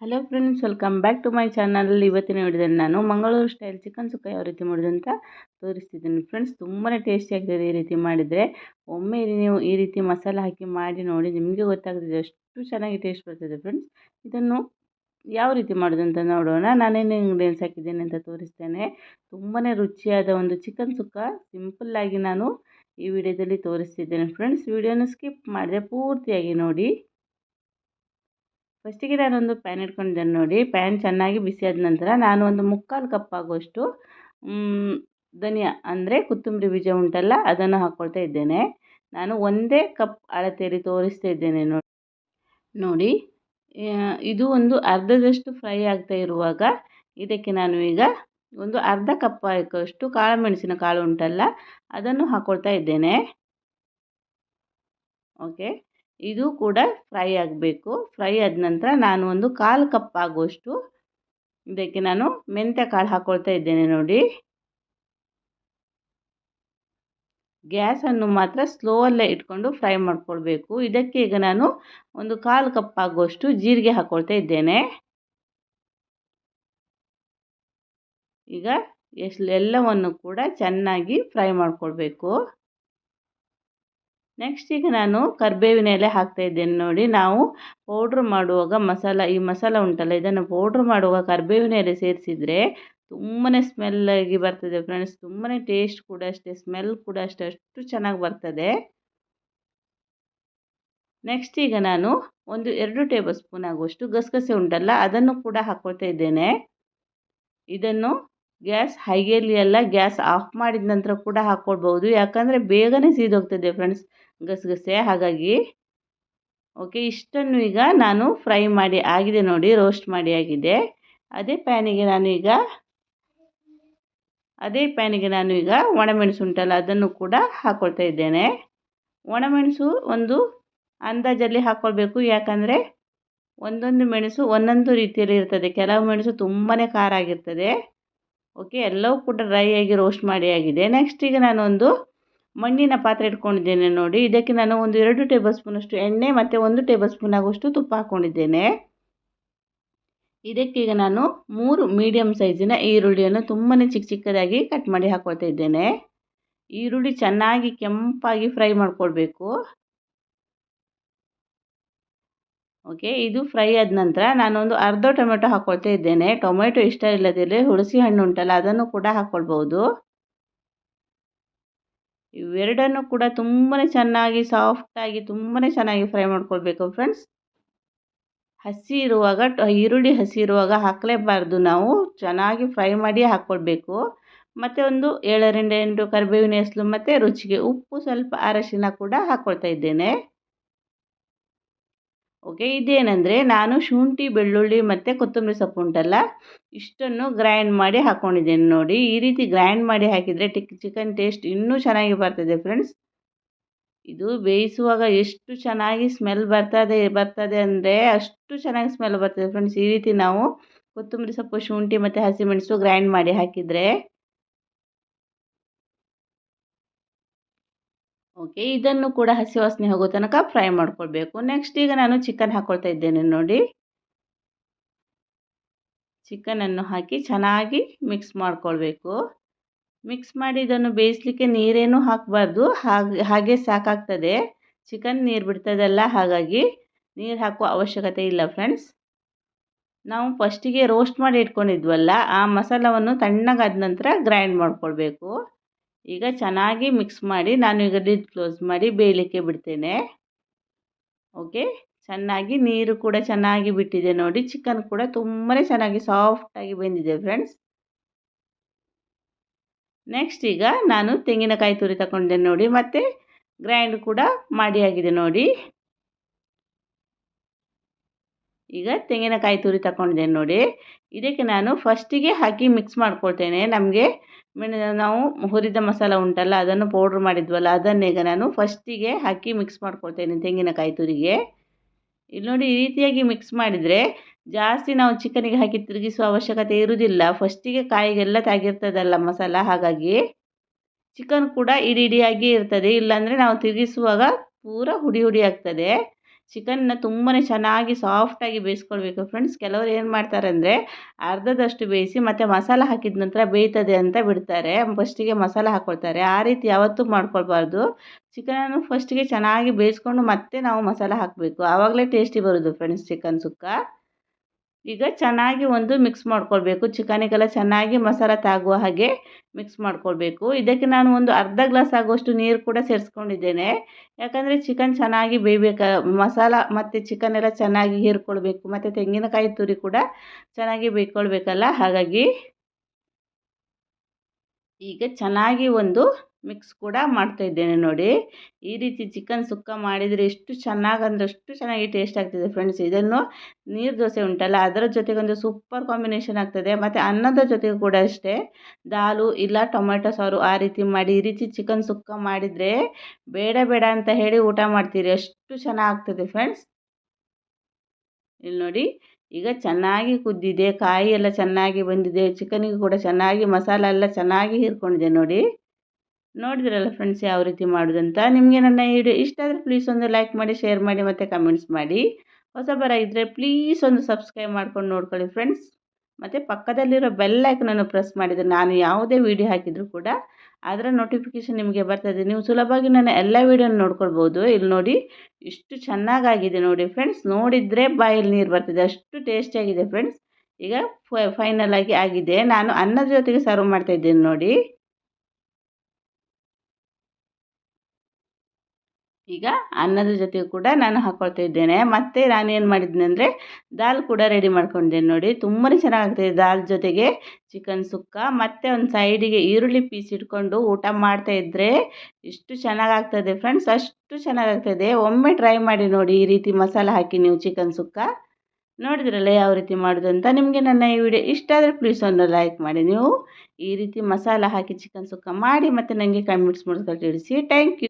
Hello friends welcome back to my channel ಇವತ್ತಿನ ವಿಡಿಯೋದಲ್ಲಿ ನಾನು ಮಂಗಳೂರು ಸ್ಟೈಲ್ ಚಿಕನ್ ಸುಕ್ಕ ಯಾವ ರೀತಿ ಮಾಡೋದು ಅಂತ ತೋರಿಸ್ತಿದ್ದೀನಿ. ಫ್ರೆಂಡ್ಸ್ ತುಂಬಾ ಟೇಸ್ಟಿಯಾಗ್ತದೆ ಈ ರೀತಿ ಮಾಡಿದರೆ. ಒಮ್ಮೆ ನೀವು ಈ ರೀತಿ ಮಸಾಲೆ ಹಾಕಿ ಮಾಡಿ ನೋಡಿ, ನಿಮಗೆ ಗೊತ್ತಾಗ್ತದೆ ಎಷ್ಟು ಚೆನ್ನಾಗಿ ಟೇಸ್ಟ್ ಬರ್ತದೆ ಫ್ರೆಂಡ್ಸ್ ಇದನ್ನು ಯಾವ ರೀತಿ ಮಾಡೋದು ಅಂತ ನೋಡೋಣ. ನಾನೇನು ಇಂಗ್ರೀಡಿಯೆಂಟ್ಸ್ ಹಾಕಿದ್ದೇನೆ ಅಂತ ತೋರಿಸ್ತೇನೆ. ತುಂಬಾ ರುಚಿಯಾದ ಒಂದು ಚಿಕನ್ ಸುಕ್ಕ ಸಿಂಪಲ್ಲಾಗಿ ನಾನು ಈ ವಿಡಿಯೋದಲ್ಲಿ ತೋರಿಸ್ತಿದ್ದೇನೆ ಫ್ರೆಂಡ್ಸ್ ವಿಡಿಯೋನ ಸ್ಕಿಪ್ ಮಾಡಿದೆ ಪೂರ್ತಿಯಾಗಿ ನೋಡಿ. ಫಸ್ಟಿಗೆ ನಾನೊಂದು ಪ್ಯಾನ್ ಇಟ್ಕೊಂಡಿದ್ದೇನೆ ನೋಡಿ. ಪ್ಯಾನ್ ಚೆನ್ನಾಗಿ ಬಿಸಿಯಾದ ನಂತರ ನಾನು ಒಂದು ಮುಕ್ಕಾಲು ಕಪ್ ಆಗುವಷ್ಟು ಧನಿಯಾ ಅಂದರೆ ಕೊತ್ತಂಬರಿ ಬೀಜ ಉಂಟಲ್ಲ, ಅದನ್ನು ಹಾಕ್ಕೊಳ್ತಾ ಇದ್ದೇನೆ. ನಾನು ಒಂದೇ ಕಪ್ ಅಳತೆಯಲ್ಲಿ ತೋರಿಸ್ತಾ ಇದ್ದೇನೆ ನೋಡಿ. ನೋಡಿ ಇದು ಒಂದು ಅರ್ಧದಷ್ಟು ಫ್ರೈ ಆಗ್ತಾ ಇರುವಾಗ ಇದಕ್ಕೆ ನಾನು ಈಗ ಒಂದು ಅರ್ಧ ಕಪ್ ಹಾಕುವಷ್ಟು ಕಾಳು ಮೆಣಸಿನ ಕಾಳು ಉಂಟಲ್ಲ, ಅದನ್ನು ಹಾಕ್ಕೊಳ್ತಾ ಇದ್ದೇನೆ. ಓಕೆ ಇದು ಕೂಡ ಫ್ರೈ ಆಗಬೇಕು. ಫ್ರೈ ಆದ ನಂತರ ನಾನು ಒಂದು ಕಾಲು ಕಪ್ ಆಗುವಷ್ಟು ಇದಕ್ಕೆ ನಾನು ಮೆಂತ್ಯ ಕಾಳು ಹಾಕ್ಕೊಳ್ತಾ ಇದ್ದೇನೆ ನೋಡಿ. ಗ್ಯಾಸನ್ನು ಮಾತ್ರ ಸ್ಲೋವಲ್ಲೇ ಇಟ್ಕೊಂಡು ಫ್ರೈ ಮಾಡ್ಕೊಳ್ಬೇಕು. ಇದಕ್ಕೆ ಈಗ ನಾನು ಒಂದು ಕಾಲು ಕಪ್ ಆಗುವಷ್ಟು ಜೀರಿಗೆ ಹಾಕ್ಕೊಳ್ತಾ ಇದ್ದೇನೆ. ಈಗ ಎಷ್ಟು ಎಲ್ಲವನ್ನು ಕೂಡ ಚೆನ್ನಾಗಿ ಫ್ರೈ ಮಾಡ್ಕೊಳ್ಬೇಕು. ನೆಕ್ಸ್ಟ್ ಈಗ ನಾನು ಕರಿಬೇವಿನ ಎಲೆ ಹಾಕ್ತಾ ಇದ್ದೇನೆ ನೋಡಿ. ನಾವು ಪೌಡ್ರ್ ಮಾಡುವಾಗ ಮಸಾಲ, ಈ ಮಸಾಲ ಉಂಟಲ್ಲ, ಇದನ್ನು ಪೌಡ್ರ್ ಮಾಡುವಾಗ ಕರಿಬೇವಿನ ಎಲೆ ಸೇರಿಸಿದರೆ ತುಂಬಾ ಸ್ಮೆಲ್ಲಾಗಿ ಬರ್ತದೆ ಫ್ರೆಂಡ್ಸ್ ತುಂಬಾ ಟೇಸ್ಟ್ ಕೂಡ ಅಷ್ಟೇ ಸ್ಮೆಲ್ ಕೂಡ ಅಷ್ಟೇ, ಅಷ್ಟು ಚೆನ್ನಾಗಿ ಬರ್ತದೆ. ನೆಕ್ಸ್ಟ್ ಈಗ ನಾನು ಒಂದು ಎರಡು ಟೇಬಲ್ ಸ್ಪೂನ್ ಆಗುವಷ್ಟು ಗಸಗಸೆ ಉಂಟಲ್ಲ, ಅದನ್ನು ಕೂಡ ಹಾಕ್ಕೊಳ್ತಾ ಇದ್ದೇನೆ. ಇದನ್ನು ಗ್ಯಾಸ್ ಹೈಯಲ್ಲಿ ಎಲ್ಲ ಗ್ಯಾಸ್ ಆಫ್ ಮಾಡಿದ ನಂತರ ಕೂಡ ಹಾಕ್ಕೊಳ್ಬೋದು ಯಾಕಂದರೆ ಬೇಗನೆ ಸೀದೋಗ್ತದೆ ಫ್ರೆಂಡ್ಸ್ ಗಸಗಸೆ, ಹಾಗಾಗಿ ಓಕೆ, ಇಷ್ಟನ್ನು ಈಗ ನಾನು ಫ್ರೈ ಮಾಡಿ ಆಗಿದೆ ನೋಡಿ, ರೋಸ್ಟ್ ಮಾಡಿ ಆಗಿದೆ. ಅದೇ ಪ್ಯಾನಿಗೆ ನಾನು ಈಗ, ಅದೇ ಪ್ಯಾನಿಗೆ ನಾನು ಈಗ ಒಣಮೆಣಸು ಉಂಟಲ್ಲ, ಅದನ್ನು ಕೂಡ ಹಾಕ್ಕೊಳ್ತಾ ಇದ್ದೇನೆ. ಒಣಮೆಣಸು ಒಂದು ಅಂದಾಜಲ್ಲಿ ಹಾಕ್ಕೊಳ್ಬೇಕು ಯಾಕಂದರೆ ಒಂದೊಂದು ಮೆಣಸು ಒಂದೊಂದು ರೀತಿಯಲ್ಲಿ ಇರ್ತದೆ. ಕೆಲವು ಮೆಣಸು ತುಂಬಾ ಖಾರ ಆಗಿರ್ತದೆ. ಓಕೆ, ಎಲ್ಲವೂ ಕೂಡ ಡ್ರೈ ಆಗಿ ರೋಸ್ಟ್ ಮಾಡಿ ಆಗಿದೆ. ನೆಕ್ಸ್ಟ್ ಈಗ ನಾನೊಂದು ಮಣ್ಣಿನ ಪಾತ್ರೆ ಇಟ್ಕೊಂಡಿದ್ದೇನೆ ನೋಡಿ. ಇದಕ್ಕೆ ನಾನು ಒಂದು ಎರಡು ಟೇಬಲ್ ಸ್ಪೂನಷ್ಟು ಎಣ್ಣೆ ಮತ್ತು ಒಂದು ಟೇಬಲ್ ಸ್ಪೂನ್ ಆಗುವಷ್ಟು ತುಪ್ಪ ಹಾಕ್ಕೊಂಡಿದ್ದೇನೆ ಇದಕ್ಕೀಗ ನಾನು ಮೂರು ಮೀಡಿಯಮ್ ಸೈಜಿನ ಈರುಳ್ಳಿಯನ್ನು ತುಂಬಾ ಚಿಕ್ಕ ಚಿಕ್ಕದಾಗಿ ಕಟ್ ಮಾಡಿ ಹಾಕ್ಕೊಳ್ತಾ ಇದ್ದೇನೆ. ಈರುಳ್ಳಿ ಚೆನ್ನಾಗಿ ಕೆಂಪಾಗಿ ಫ್ರೈ ಮಾಡಿಕೊಳ್ಬೇಕು. ಓಕೆ, ಇದು ಫ್ರೈ ಆದ ನಂತರ ನಾನೊಂದು ಅರ್ಧ ಟೊಮೆಟೊ ಹಾಕ್ಕೊಳ್ತಾ ಇದ್ದೇನೆ. ಟೊಮೆಟೊ ಇಷ್ಟ ಇಲ್ಲದಿದ್ದರೆ ಹುಣಸೆ ಹಣ್ಣು ಉಂಟಲ್ಲ, ಅದನ್ನು ಕೂಡ ಹಾಕ್ಕೊಳ್ಬೋದು ಇವೆರಡನ್ನು ಕೂಡ ತುಂಬಾ ಚೆನ್ನಾಗಿ ಸಾಫ್ಟಾಗಿ ತುಂಬಾ ಚೆನ್ನಾಗಿ ಫ್ರೈ ಮಾಡ್ಕೊಳ್ಬೇಕು ಫ್ರೆಂಡ್ಸ್ ಹಸಿ ಇರುವಾಗ, ಈರುಳ್ಳಿ ಹಸಿ ಇರುವಾಗ ಹಾಕಲೇಬಾರ್ದು ನಾವು. ಚೆನ್ನಾಗಿ ಫ್ರೈ ಮಾಡಿ ಹಾಕ್ಕೊಳ್ಬೇಕು ಮತ್ತು ಒಂದು ಏಳರಿಂದ ಎಂಟು ಕರಿಬೇವಿನ ಎಸಳು ಮತ್ತು ರುಚಿಗೆ ಉಪ್ಪು ಸ್ವಲ್ಪ ಅರಶಿನ ಕೂಡ ಹಾಕ್ಕೊಳ್ತಾ ಇದ್ದೇನೆ. ಓಕೆ ಇದೇನೆಂದರೆ ನಾನು ಶುಂಠಿ, ಬೆಳ್ಳುಳ್ಳಿ ಮತ್ತು ಕೊತ್ತಂಬರಿ ಸೊಪ್ಪು ಉಂಟಲ್ಲ, ಇಷ್ಟನ್ನು ಗ್ರೈಂಡ್ ಮಾಡಿ ಹಾಕ್ಕೊಂಡಿದ್ದೇನೆ ನೋಡಿ. ಈ ರೀತಿ ಗ್ರೈಂಡ್ ಮಾಡಿ ಹಾಕಿದರೆ ಟಿಕ್ ಚಿಕನ್ ಟೇಸ್ಟ್ ಇನ್ನೂ ಚೆನ್ನಾಗಿ ಬರ್ತದೆ ಫ್ರೆಂಡ್ಸ್ ಇದು ಬೇಯಿಸುವಾಗ ಎಷ್ಟು ಚೆನ್ನಾಗಿ ಸ್ಮೆಲ್ ಬರ್ತದೆ ಬರ್ತದೆ ಅಂದರೆ ಅಷ್ಟು ಚೆನ್ನಾಗಿ ಸ್ಮೆಲ್ ಬರ್ತದೆ ಫ್ರೆಂಡ್ಸ್ ಈ ರೀತಿ ನಾವು ಕೊತ್ತಂಬರಿ ಸೊಪ್ಪು, ಶುಂಠಿ ಮತ್ತು ಹಸಿಮೆಣಸು ಗ್ರೈಂಡ್ ಮಾಡಿ ಹಾಕಿದರೆ ಓಕೆ ಇದನ್ನು ಕೂಡ ಹಸಿ ವಾಸನೆ ಹೋಗೋ ತನಕ ಫ್ರೈ ಮಾಡ್ಕೊಳ್ಬೇಕು. ನೆಕ್ಸ್ಟ್ ಈಗ ನಾನು ಚಿಕನ್ ಹಾಕ್ಕೊಳ್ತಾ ಇದ್ದೇನೆ ನೋಡಿ. ಚಿಕನನ್ನು ಹಾಕಿ ಚೆನ್ನಾಗಿ ಮಿಕ್ಸ್ ಮಾಡ್ಕೊಳ್ಬೇಕು. ಮಿಕ್ಸ್ ಮಾಡಿ ಇದನ್ನು ಬೇಯಿಸಲಿಕ್ಕೆ ನೀರೇನು ಹಾಕಬಾರ್ದು. ಹಾಗೆ ಹಾಗೆ ಸಾಕಾಗ್ತದೆ. ಚಿಕನ್ ನೀರು ಬಿಡ್ತದಲ್ಲ, ಹಾಗಾಗಿ ನೀರು ಹಾಕುವ ಅವಶ್ಯಕತೆ ಇಲ್ಲ ಫ್ರೆಂಡ್ಸ್ ನಾವು ಫಸ್ಟಿಗೆ ರೋಸ್ಟ್ ಮಾಡಿ ಇಟ್ಕೊಂಡಿದ್ವಲ್ಲ, ಆ ಮಸಾಲವನ್ನು ತಣ್ಣಗಾದ ನಂತರ ಗ್ರೈಂಡ್ ಮಾಡ್ಕೊಳ್ಬೇಕು. ಈಗ ಚೆನ್ನಾಗಿ ಮಿಕ್ಸ್ ಮಾಡಿ ನಾನು ಈಗ ಲಿಡ್ ಕ್ಲೋಸ್ ಮಾಡಿ ಬೇಯಲಿಕ್ಕೆ ಬಿಡ್ತೇನೆ. ಓಕೆ ಚೆನ್ನಾಗಿ ನೀರು ಕೂಡ ಚೆನ್ನಾಗಿ ಬಿಟ್ಟಿದೆ ನೋಡಿ. ಚಿಕನ್ ಕೂಡ ತುಂಬಾ ಚೆನ್ನಾಗಿ ಸಾಫ್ಟಾಗಿ ಬೆಂದಿದೆ ಫ್ರೆಂಡ್ಸ್ ನೆಕ್ಸ್ಟ್ ಈಗ ನಾನು ತೆಂಗಿನಕಾಯಿ ತುರಿ ತಗೊಂಡೆ ನೋಡಿ. ಮತ್ತು ಗ್ರೈಂಡ್ ಕೂಡ ಮಾಡಿ ಆಗಿದೆ ನೋಡಿ. ಈಗ ತೆಂಗಿನಕಾಯಿ ತುರಿ ತಗೊಂಡಿದ್ದೇನೆ ನೋಡಿ. ಇದಕ್ಕೆ ನಾನು ಫಸ್ಟಿಗೆ ಹಾಕಿ ಮಿಕ್ಸ್ ಮಾಡ್ಕೊಳ್ತೇನೆ. ನಮಗೆ ನಾವು ಹುರಿದ ಮಸಾಲ ಉಂಟಲ್ಲ, ಅದನ್ನು ಪೌಡ್ರ್ ಮಾಡಿದ್ವಲ್ಲ ಅದನ್ನೀಗ ನಾನು ಫಸ್ಟಿಗೆ ಹಾಕಿ ಮಿಕ್ಸ್ ಮಾಡ್ಕೊಳ್ತೇನೆ ತೆಂಗಿನಕಾಯಿ ತುರಿಗೆ. ಇಲ್ಲಿ ನೋಡಿ ಈ ರೀತಿಯಾಗಿ ಮಿಕ್ಸ್ ಮಾಡಿದರೆ ಜಾಸ್ತಿ ನಾವು ಚಿಕನಿಗೆ ಹಾಕಿ ತಿರುಗಿಸುವ ಅವಶ್ಯಕತೆ ಇರುವುದಿಲ್ಲ. ಫಸ್ಟಿಗೆ ಕಾಯಿಗೆಲ್ಲ ತಾಗಿರ್ತದಲ್ಲ ಮಸಾಲ, ಹಾಗಾಗಿ ಚಿಕನ್ ಕೂಡ ಇಡಿ ಇಡಿಯಾಗಿ ಇರ್ತದೆ. ಇಲ್ಲಾಂದರೆ ನಾವು ತಿರುಗಿಸುವಾಗ ಪೂರ ಹುಡಿ ಹುಡಿ ಆಗ್ತದೆ. ಚಿಕನ್ನ ತುಂಬಾ ಚೆನ್ನಾಗಿ ಸಾಫ್ಟಾಗಿ ಬೇಯಿಸ್ಕೊಳ್ಬೇಕು ಫ್ರೆಂಡ್ಸ್ ಕೆಲವರು ಏನು ಮಾಡ್ತಾರೆ ಅಂದರೆ ಅರ್ಧದಷ್ಟು ಬೇಯಿಸಿ ಮತ್ತು ಮಸಾಲ ಹಾಕಿದ ನಂತರ ಬೇಯ್ತದೆ ಅಂತ ಬಿಡ್ತಾರೆ. ಫಸ್ಟಿಗೆ ಮಸಾಲ ಹಾಕ್ಕೊಳ್ತಾರೆ ಆ ರೀತಿ ಯಾವತ್ತೂ ಮಾಡ್ಕೊಳ್ಬಾರ್ದು. ಚಿಕನನ್ನು ಫಸ್ಟಿಗೆ ಚೆನ್ನಾಗಿ ಬೇಯಿಸ್ಕೊಂಡು ಮತ್ತೆ ನಾವು ಮಸಾಲ ಹಾಕಬೇಕು. ಆವಾಗಲೇ ಟೇಸ್ಟಿ ಬರೋದು ಫ್ರೆಂಡ್ಸ್ ಚಿಕನ್ ಸುಕ್ಕ. ಈಗ ಚೆನ್ನಾಗಿ ಒಂದು ಮಿಕ್ಸ್ ಮಾಡ್ಕೊಳ್ಬೇಕು. ಚಿಕನಿಗೆಲ್ಲ ಚೆನ್ನಾಗಿ ಮಸಾಲ ತಾಗುವ ಹಾಗೆ ಮಿಕ್ಸ್ ಮಾಡ್ಕೊಳ್ಬೇಕು. ಇದಕ್ಕೆ ನಾನು ಒಂದು ಅರ್ಧ ಗ್ಲಾಸ್ ಆಗುವಷ್ಟು ನೀರು ಕೂಡ ಸೇರಿಸ್ಕೊಂಡಿದ್ದೇನೆ. ಯಾಕಂದರೆ ಚಿಕನ್ ಚೆನ್ನಾಗಿ ಬೇಯಬೇಕು, ಮಸಾಲ ಮತ್ತು ಚಿಕನ್ ಎಲ್ಲ ಚೆನ್ನಾಗಿ ಹೀರ್ಕೊಳ್ಬೇಕು, ಮತ್ತು ತೆಂಗಿನಕಾಯಿ ತುರಿ ಕೂಡ ಚೆನ್ನಾಗಿ ಬೇಯ್ಕೊಳ್ಬೇಕಲ್ಲ, ಹಾಗಾಗಿ ಈಗ ಚೆನ್ನಾಗಿ ಒಂದು ಮಿಕ್ಸ್ ಕೂಡ ಮಾಡ್ತಾಯಿದ್ದೇನೆ ನೋಡಿ. ಈ ರೀತಿ ಚಿಕನ್ ಸುಕ್ಕ ಮಾಡಿದರೆ ಎಷ್ಟು ಚೆನ್ನಾಗಿ ಅಷ್ಟು ಚೆನ್ನಾಗಿ ಟೇಸ್ಟ್ ಆಗ್ತಿದೆ ಫ್ರೆಂಡ್ಸ್ ಇದನ್ನು ನೀರು ದೋಸೆ ಉಂಟಲ್ಲ, ಅದರ ಜೊತೆಗೊಂದು ಸೂಪರ್ ಕಾಂಬಿನೇಷನ್ ಆಗ್ತದೆ. ಮತ್ತು ಅನ್ನದ ಜೊತೆಗೂ ಕೂಡ ಅಷ್ಟೇ. ದಾಲು ಇಲ್ಲ ಟೊಮೆಟೊ ಸಾರು ಆ ರೀತಿ ಮಾಡಿ, ಈ ರೀತಿ ಚಿಕನ್ ಸುಕ್ಕ ಮಾಡಿದರೆ ಬೇಡ ಬೇಡ ಅಂತ ಹೇಳಿ ಊಟ ಮಾಡ್ತೀರಿ. ಅಷ್ಟು ಚೆನ್ನಾಗ್ತದೆ ಫ್ರೆಂಡ್ಸ್ ಇಲ್ಲಿ ನೋಡಿ ಈಗ ಚೆನ್ನಾಗಿ ಕುದ್ದಿದೆ ಕಾಯಿ ಎಲ್ಲ ಚೆನ್ನಾಗಿ ಬಂದಿದೆ, ಚಿಕನಿಗೆ ಕೂಡ ಚೆನ್ನಾಗಿ ಮಸಾಲ ಎಲ್ಲ ಚೆನ್ನಾಗಿ ಹೀರ್ಕೊಂಡಿದೆ ನೋಡಿ. ನೋಡಿದ್ರಲ್ಲ ಫ್ರೆಂಡ್ಸ್ ಯಾವ ರೀತಿ ಮಾಡೋದಂತ ನಿಮಗೆ ನನ್ನ ವಿಡಿಯೋ ಇಷ್ಟ ಆದರೆ ಪ್ಲೀಸ್ ಒಂದು ಲೈಕ್ ಮಾಡಿ ಶೇರ್ ಮಾಡಿ ಮತ್ತು ಕಮೆಂಟ್ಸ್ ಮಾಡಿ. ಹೊಸಬರಾಗಿದ್ದರೆ ಪ್ಲೀಸ್ ಒಂದು ಸಬ್ಸ್ಕ್ರೈಬ್ ಮಾಡ್ಕೊಂಡು ನೋಡ್ಕೊಳ್ಳಿ ಫ್ರೆಂಡ್ಸ್ ಮತ್ತು ಪಕ್ಕದಲ್ಲಿರೋ ಬೆಲ್ ಐಕನನ್ನು ಪ್ರೆಸ್ ಮಾಡಿದರೆ ನಾನು ಯಾವುದೇ ವೀಡಿಯೋ ಹಾಕಿದರೂ ಕೂಡ ಅದರ ನೋಟಿಫಿಕೇಶನ್ ನಿಮಗೆ ಬರ್ತದೆ. ನೀವು ಸುಲಭವಾಗಿ ನನ್ನ ಎಲ್ಲ ವೀಡಿಯೋನ ನೋಡ್ಕೊಳ್ಬೋದು. ಇಲ್ಲಿ ನೋಡಿ, ಇಷ್ಟು ಚೆನ್ನಾಗಾಗಿದೆ ನೋಡಿ ಫ್ರೆಂಡ್ಸ್ ನೋಡಿದರೆ ಬಾಯಲ್ಲಿ ನೀರು ಬರ್ತದೆ. ಅಷ್ಟು ಟೇಸ್ಟಿಯಾಗಿದೆ ಫ್ರೆಂಡ್ಸ್ ಈಗ ಫೈನಲ್ ಆಗಿ ಆಗಿದೆ. ನಾನು ಅನ್ನದ ಜೊತೆಗೆ ಸರ್ವ್ ಮಾಡ್ತಾಯಿದ್ದೇನೆ ನೋಡಿ. ಈಗ ಅನ್ನದ ಜೊತೆ ಕೂಡ ನಾನು ಹಾಕ್ಕೊಳ್ತಾ ಇದ್ದೇನೆ. ಮತ್ತು ನಾನೇನು ಮಾಡಿದ್ದೀನಿ ಅಂದರೆ ದಾಲ್ ಕೂಡ ರೆಡಿ ಮಾಡ್ಕೊಂಡಿದ್ದೇನೆ ನೋಡಿ. ತುಂಬಾ ಚೆನ್ನಾಗಾಗ್ತದೆ ದಾಲ್ ಜೊತೆಗೆ ಚಿಕನ್ ಸುಕ್ಕ. ಮತ್ತು ಒಂದು ಸೈಡಿಗೆ ಈರುಳ್ಳಿ ಪೀಸ್ ಇಟ್ಕೊಂಡು ಊಟ ಮಾಡ್ತಾ ಇದ್ದರೆ ಎಷ್ಟು ಚೆನ್ನಾಗಾಗ್ತದೆ ಫ್ರೆಂಡ್ಸ್ ಅಷ್ಟು ಚೆನ್ನಾಗಾಗ್ತದೆ. ಒಮ್ಮೆ ಟ್ರೈ ಮಾಡಿ ನೋಡಿ ಈ ರೀತಿ ಮಸಾಲ ಹಾಕಿ ನೀವು ಚಿಕನ್ ಸುಕ್ಕ. ನೋಡಿದ್ರಲ್ಲ ಯಾವ ರೀತಿ ಮಾಡೋದು ಅಂತ ನಿಮಗೆ ನನ್ನ ಈ ವಿಡಿಯೋ ಇಷ್ಟ ಆದರೆ ಪ್ಲೀಸ್ ಒಂದು ಲೈಕ್ ಮಾಡಿ. ನೀವು ಈ ರೀತಿ ಮಸಾಲ ಹಾಕಿ ಚಿಕನ್ ಸುಕ್ಕ ಮಾಡಿ ಮತ್ತು ನನಗೆ ಕಮೆಂಟ್ಸ್ ಮೂಲಕ ತಿಳಿಸಿ. Thank you